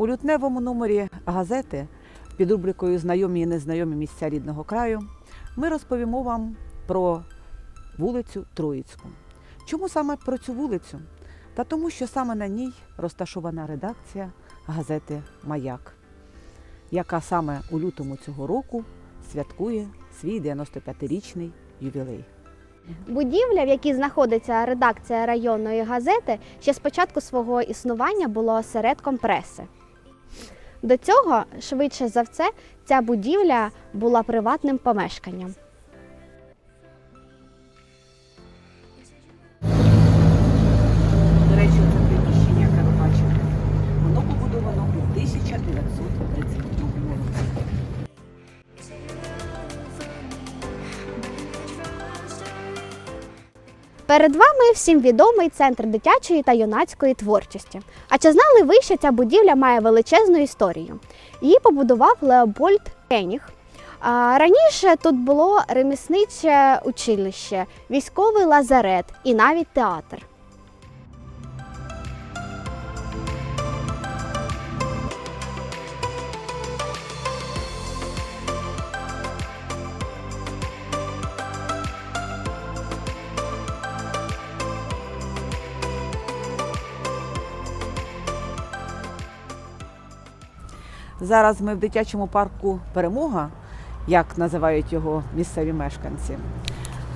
У лютневому номері газети під рубрикою Знайомі і незнайомі місця рідного краю ми розповімо вам про вулицю Троїцьку. Чому саме про цю вулицю? Та тому, що саме на ній розташована редакція газети Маяк, яка саме у лютому цього року святкує свій 95-річний ювілей. Будівля, в якій знаходиться редакція районної газети, ще з початку свого існування була осередком преси. До цього, швидше за все, ця будівля була приватним помешканням. Перед вами всім відомий центр дитячої та юнацької творчості. А чи знали ви, що ця будівля має величезну історію? Її побудував Леопольд Кеніг. Раніше тут було ремісниче училище, військовий лазарет і навіть театр. Зараз ми в дитячому парку Перемога, як називають його місцеві мешканці.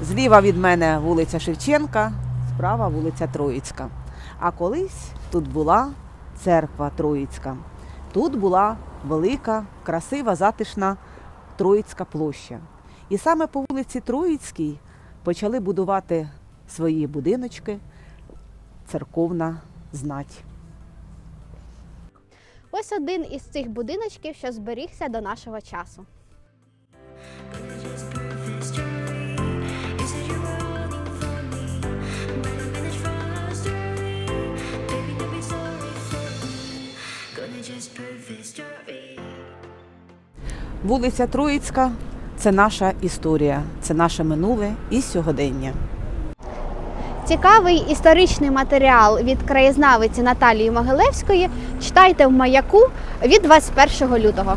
Зліва від мене вулиця Шевченка, справа вулиця Троїцька. А колись тут була церква Троїцька. Тут була велика, красива, затишна Троїцька площа. І саме по вулиці Троїцькій почали будувати свої будиночки церковна знать. Ось один із цих будиночків, що зберігся до нашого часу. Вулиця Троїцька це наша історія, це наше минуле і сьогодення. Цікавий історичний матеріал від краєзнавиці Наталії Могилевської читайте в маяку від 21 лютого.